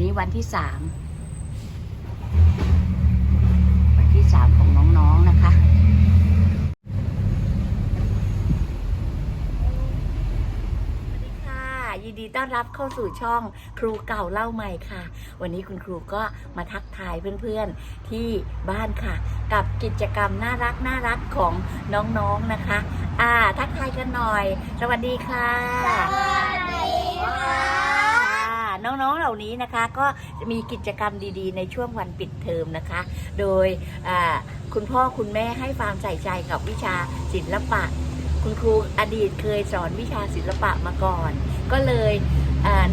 นี้วันที่สามวันที่สามของน้องๆนะคะสวัสดีค่ะยินดีต้อนรับเข้าสู่ช่องครูเก่าเล่าใหม่ค่ะ วันนี้คุณครูก็มาทักทายเพื่อนๆที่บ้านค่ะ กับกิจกรรมน่ารักน่ารักของน้องๆนะคะ อ่า ทักทายกันหน่อย สวัสดีค่ะค่ะ น้องๆเหล่านี้นะคะ ก็มีกิจกรรมดีๆ ในช่วงวันปิดเทอมนะคะ โดยคุณพ่อคุณแม่ให้ความใส่ใจกับวิชาศิลปะ คุณครูอดีตเคยสอนวิชาศิลปะมาก่อน ก็เลย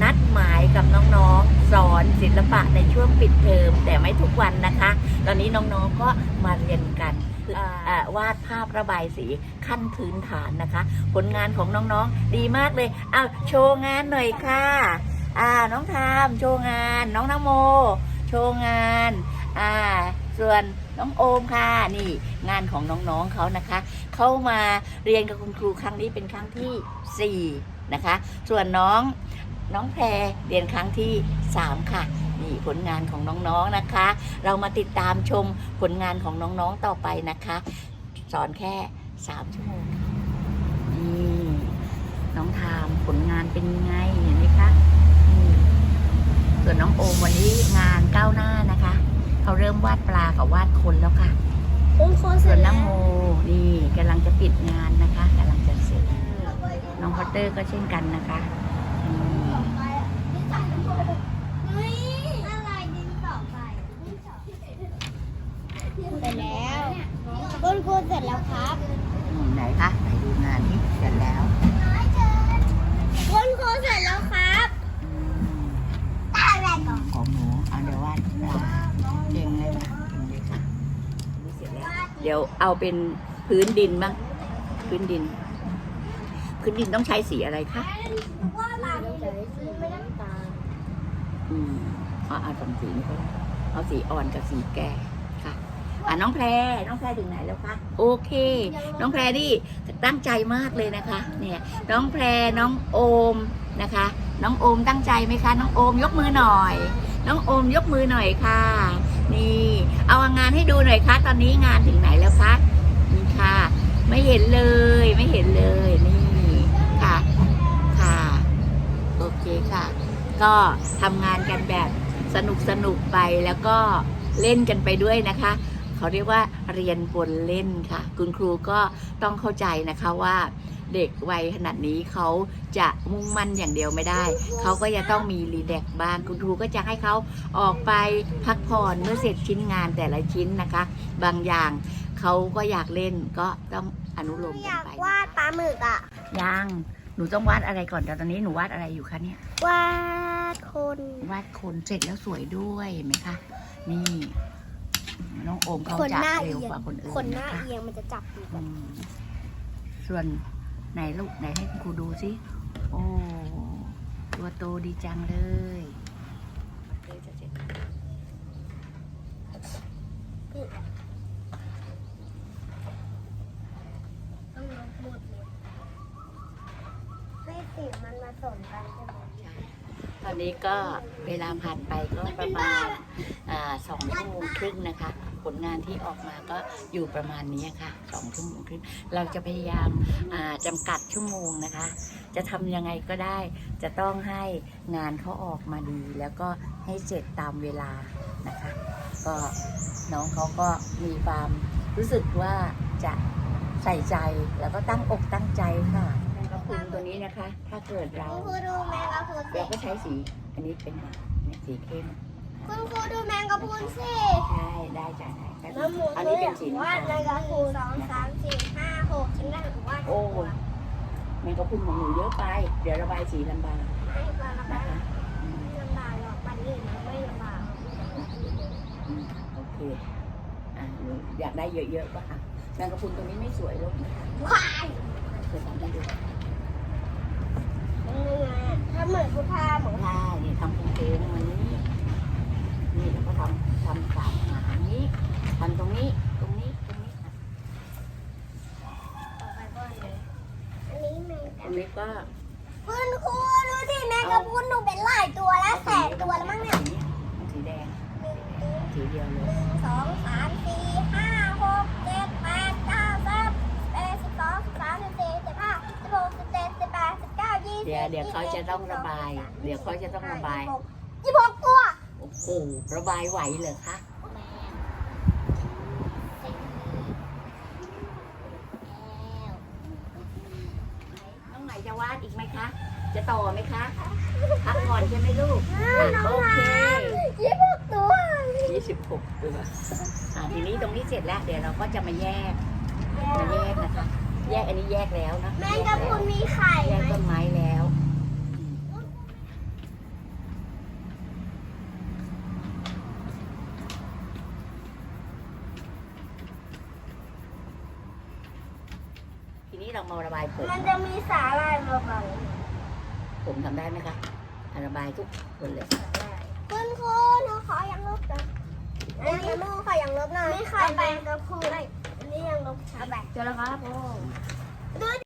นัดหมายกับน้องๆ สอนศิลปะในช่วงปิดเทอมแต่ไม่ทุกวันนะคะ ตอนนี้น้องๆก็มาเรียนกันวาดภาพระบายสีขั้นพื้นฐานนะคะ ผลงานของน้องๆ ดีมากเลย เอาโชว์งานหน่อยค่ะ อ่าน้องทามโชว์งาน น้องนโม โชว์งานอ่าส่วนน้องโอมค่ะนี่งานของน้องๆเขานะคะ เข้ามาเรียนกับคุณครูครั้งนี้เป็นครั้งที่ 4 นะคะ ส่วนน้องน้องแพรเรียนครั้งที่ 3 ค่ะนี่ผลงานของน้องๆนะคะ เรามาติดตามชมผลงานของน้องๆต่อไปนะคะ สอนแค่ 3 ชั่วโมงค่ะนี่น้องทามผลงานเป็นไงเห็นไหมคะ ส่วนน้องโอมวันนี้งานก้าวหน้านะคะ เขาเริ่มวาดปลากับวาดคนแล้วค่ะอุ้มโคนเสส่ร็วนจแล้น้วองโมนี่กำลังจะปิดงานนะคะกำลังจะเสร็จ น้องพอตเตอร์ก็เช่นกันนะคะอืมอะไรดินต่อไปเสร็จแล้วคุณครูเสร็จแล้วครับ อืมไหนคะไหนดูงานที่เสร็จแล้ว คุณครูเสร็จแล้วครับ อืม ตาอะไรก่อน ของหนูเอาเดี๋ยววาดปลาเก่งเลยค่ะเก่งเลยค่ะนี่เสร็จแล้วเดี๋ยวเอาเป็นพื้นดินบ้างพื้นดิน พื้นดินต้องใช้สีอะไรคะว่าตาไม่ได้ไม่ได้ตาอืมเอาเอาสองสีนี้ก็ได้เอาสีอ่อนกับสีแก่ค่ะอะน้องแพรน้องแพรถึงไหนแล้วคะโอเค น้องแพรนี่ตั้งใจมากเลยนะคะ เนี่ย น้องแพรน้องโอมนะคะ น้องโอมตั้งใจไหมคะ น้องโอมยกมือหน่อย น้องโอมยกมือหน่อยค่ะ นี่ เอางานให้ดูหน่อยคะตอนนี้งานถึงไหนแล้วคะนี่ค่ะ ไม่เห็นเลยไม่เห็นเลยนี่ค่ะค่ะโอเคค่ะ ก็ทำงานกันแบบสนุกสนุกไปแล้วก็เล่นกันไปด้วยนะคะ เขาเรียกว่าเรียนบนเล่นค่ะ คุณครูก็ต้องเข้าใจนะคะว่าเด็กวัยขนาดนี้เขาจะมุ่งมั่นอย่างเดียวไม่ได้ เขาก็จะต้องมีรีแลกซ์บ้าง คุณครูก็จะให้เขาออกไปพักผ่อนเมื่อเสร็จชิ้นงานแต่ละชิ้นนะคะ บางอย่างเขาก็อยากเล่นก็ต้องอนุโลมอกันยากไปวาดปลาหมึกอะยังหนูต้องวาดอะไรก่อนแต่ตอนนี้หนูวาดอะไรอยู่คะเนี่ยวาดคนวาดคนเสร็จแล้วสวยด้วยเห็นไหมคะนี่ น้องโอมเขาคนจะหน้าเร็เอีวยกงว่าคนอื่นคนหน้านะคะเอียงมันจะจับอยู่อืมส่วนไหนลูกไหนให้คุณครูดูสิโอ้ตัวโตดีจังเลยเลยจะเสร็จต้องลบหมดเลยให้สีมันมาสนกันใช่ไหมใช่ต อนนี้ก็เวลาผ่านไปก็ประมาณสองชั่วโมงครึ่งนะคะ ผลงานที่ออกมาก็อยู่ประมาณนี้ค่ะสองชั่วโมงครึ่งเราจะพยายามอ่าจำกัดชั่วโมงนะคะ จะทำยังไงก็ได้ จะต้องให้งานเขาออกมาดี แล้วก็ให้เสร็จตามเวลานะคะ ก็น้องเขาก็มีความรู้สึกว่าจะใส่ใจแล้วก็ตั้งอกตั้งใจค่ะ แมงกะพรุนตัวนี้นะคะ ถ้าเกิดเรา คุณครูดูแมงกะพรุนสิเราก็ใช้สี อันนี้เป็นเนี่ยสีเข้ม คุณครูดูแมงกะพรุนสิใช่ได้จ้ะได้น้ำหมูอันเลนี้ยเป็นสีวาดน้ำแมตางลกะพรุนสองสามสี่ห้าหกฉันได้วาดโอ้แมงกะพรุนของหนูเยอะไป เดี๋ยวระบายสีลำบากให้ปลาละนะคะคะอืมลำบากหรอกปันอื่นไม่ลำบากอืมโอเคอะหนูอยากได้เยอะๆก็อะแมงกะพรุนตัวนี้ไม่สวยลูกนะคะว้ายเคยทำให้ดูมันยังไงอะ ทำเหมือนผู้พาหมือนผ้านี่ทำกางเกงมันนี้นี่แล้วก็ทำทำสามหางนี้ทำตรงนี้ตรงนี้ตรงนี้ค่ะต่อไปก็เลยอันนี้แม่อันนี้ก็คุณครูดูสิแม่กะพรุนหนูเป็นหลายตัวแล้วแสนตัวแล้วมั้งเนี่ยสีแดงสีเดียวเลยหนึ่งสองสาม เดี๋ยวเขาจะต้องระบาย เดี๋ยวเขาจะต้องระบายยี่หกตัวโอ้โหระบายไหวเหรอคะน้องไหนจะวาดอีกไหมคะ จะต่อไหมคะพักก่อนใช่ไหมลูกอะโอเคยี่หกตัวยี่สิบหกตัวอะทีนี้ตรงนี้เสร็จแล้ว เดี๋ยวเราก็จะมาแยกมาแยกนะคะ แยกอันนี้แยกแล้วนะแมงกะพรุนมีไข่แยกไหมต้นไม้แล้ว ทีนี้เรามาระบายผมมันจะมีสาลายมาบังผมทำได้ไหมคะอะระบายทุกคนเลยคุณครูหนูขอยังลบนะอันนี้มูขอยังลบหน่อยไม่ไข่แมงกะพรุนอันนี้ ยังลบเอาไปเจอแล้วครับพ่อดู